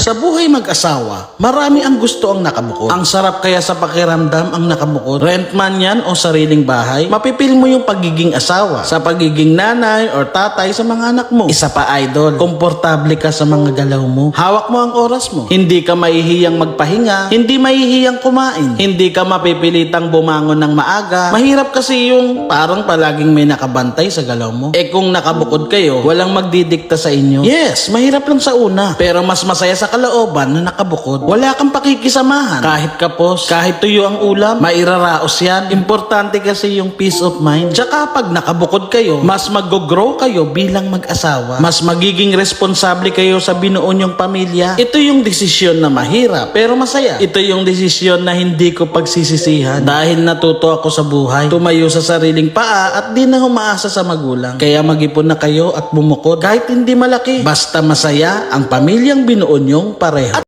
Sa buhay mag-asawa, marami ang gusto ang nakabukod. Ang sarap kaya sa pakiramdam ang nakabukod. Rent man yan o sariling bahay, mapipil mo yung pagiging asawa sa pagiging nanay or tatay sa mga anak mo. Isa pa idol, komportable ka sa mga galaw mo. Hawak mo ang oras mo. Hindi ka mahihiyang magpahinga, hindi mahihiyang kumain, hindi ka mapipilitang bumangon ng maaga. Mahirap kasi yung parang palaging may nakabantay sa galaw mo. Eh kung nakabukod kayo, walang magdidikta sa inyo. Yes, mahirap lang sa una, pero mas masaya sa kalooban na nakabukod. Wala kang pakikisamahan. Kahit kapos, kahit tuyo ang ulam, mairaraos yan. Importante kasi yung peace of mind. Tsaka pag nakabukod kayo, mas mag-grow kayo bilang mag-asawa. Mas magiging responsable kayo sa binuo niyong pamilya. Ito yung desisyon na mahirap, pero masaya. Ito yung desisyon na hindi ko pagsisisihan dahil natuto ako sa buhay. Tumayo sa sariling paa at di na humaasa sa magulang. Kaya mag-ipon na kayo at bumukod kahit hindi malaki. Basta masaya ang pamilyang binuo niyong pareho.